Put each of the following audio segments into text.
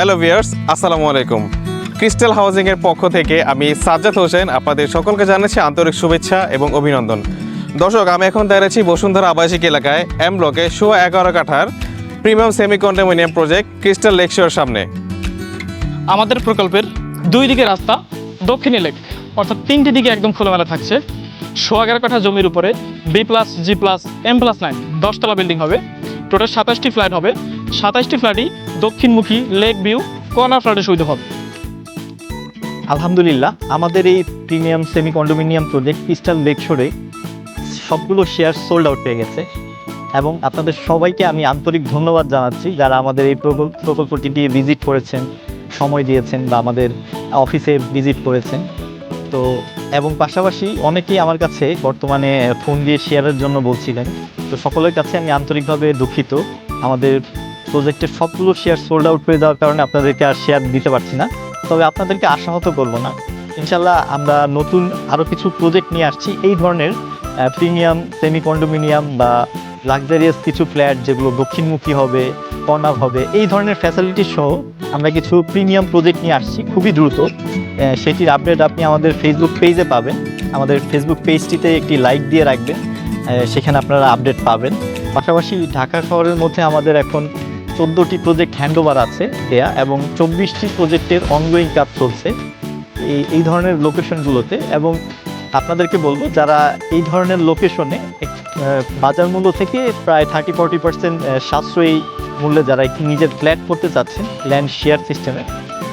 Hello viewers আসসালামু আলাইকুম crystal housing এর পক্ষ থেকে আমি সাজ্জাদ হোসেন আপনাদের সকলকে জানাচ্ছি আন্তরিক শুভেচ্ছা এবং অভিনন্দন। দর্শক, আমি এখন দাঁড়িয়েছি বসুন্ধরা আবাসিক এলাকায় এম ব্লকে সোয়া এগারো কাঠার premium semi condominium project Crystal Lakeshore সামনে। আমাদের প্রকল্পের দুই দিকে রাস্তা, দক্ষিণে লেক অর্থাৎ তিনটি দিকে একদম খোলামেলা থাকছে। সোয়া এগারো কাঠা জমির উপরে B plus G plus M plus nine দশতলা বিল্ডিং হবে। টোটাল সাতাশটি ফ্ল্যাট হবে। সাতাশটি ফ্ল্যাটই দক্ষিণমুখী লেক ভিউ, কর্নার ফ্ল্যাটের সুবিধা হবে। আলহামদুলিল্লাহ, আমাদের এই premium semi condominium project crystal লেকশোরে সবগুলো শেয়ার সোল্ড আউট পেয়ে গেছে। এবং আপনাদের সবাইকে আমি আন্তরিক ধন্যবাদ জানাচ্ছি যারা আমাদের এই প্রকল্প প্রকল্পটি দিয়ে ভিজিট করেছেন, সময় দিয়েছেন বা আমাদের অফিসে ভিজিট করেছেন। তো, এবং পাশাপাশি অনেকেই আমার কাছে বর্তমানে ফোন দিয়ে শেয়ারের জন্য বলছিলেন। তো সকলের কাছে আমি আন্তরিকভাবে দুঃখিত। আমাদের প্রজেক্টের সবগুলো শেয়ার সোল্ড আউট হয়ে যাওয়ার কারণে আপনাদেরকে আর শেয়ার দিতে পারছি না। তবে আপনাদেরকে আশাহত করব না। ইনশাল্লাহ আমরা নতুন আরও কিছু প্রজেক্ট নিয়ে আসছি। এই ধরনের প্রিমিয়াম সেমি কন্ডোমিনিয়াম বা লাক্সারিয়াস কিছু ফ্ল্যাট যেগুলো দক্ষিণমুখী হবে কর্নার হবে, এই ধরনের ফ্যাসিলিটি সহ আমরা কিছু প্রিমিয়াম প্রজেক্ট নিয়ে আসছি খুবই দ্রুত। সেটির আপডেট আপনি আমাদের ফেসবুক পেজে পাবেন। আমাদের ফেসবুক পেজটিতে একটি লাইক দিয়ে রাখবেন। সেখানে আপনারা আপডেট পাবেন। পাশাপাশি ঢাকা শহরের মধ্যে আমাদের এখন চোদ্দোটি প্রজেক্ট হ্যান্ডওভার আছে দেয়া এবং চব্বিশটি প্রজেক্টের অনগোয়িং কাজ চলছে এই এই ধরনের লোকেশনগুলোতে এবং আপনাদেরকে বলব, যারা এই ধরনের লোকেশনে বাজার মূল্য থেকে প্রায় থার্টি ফর্টি পার্সেন্ট সাশ্রয়ী মূল্যে যারা নিজের ফ্ল্যাট করতে চাচ্ছেন ল্যান্ড শেয়ার সিস্টেমে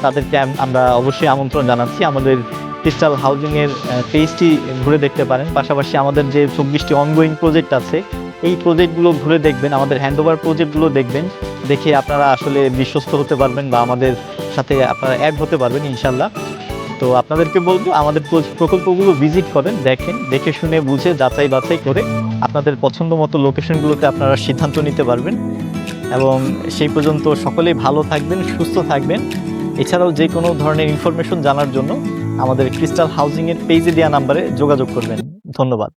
তাদেরকে আমরা অবশ্যই আমন্ত্রণ জানাচ্ছি। আমাদের ক্রিস্টাল হাউজিংয়ের পেজটি ঘুরে দেখতে পারেন। পাশাপাশি আমাদের যে চব্বিশটি অনগোয়িং প্রজেক্ট আছে, এই প্রজেক্টগুলো ঘুরে দেখবেন। আমাদের হ্যান্ডওভার প্রজেক্টগুলো দেখবেন। দেখে আপনারা আসলে বিশ্বস্ত হতে পারবেন বা আমাদের সাথে আপনারা অ্যাড হতে পারবেন ইনশাল্লাহ তো আপনাদেরকে বলব, আমাদের প্র- প্রকল্পগুলো ভিজিট করেন, দেখেন, দেখে শুনে বুঝে যাচাই বাছাই করে আপনাদের পছন্দ মতো লোকেশনগুলোতে আপনারা সিদ্ধান্ত নিতে পারবেন। এবং সেই পর্যন্ত সকলেই ভালো থাকবেন, সুস্থ থাকবেন। এছাড়াও যে কোনো ধরনের ইনফরমেশন জানার জন্য আমাদের ক্রিস্টাল হাউজিংয়ের পেজে দেওয়া নাম্বারে যোগাযোগ করবেন। ধন্যবাদ।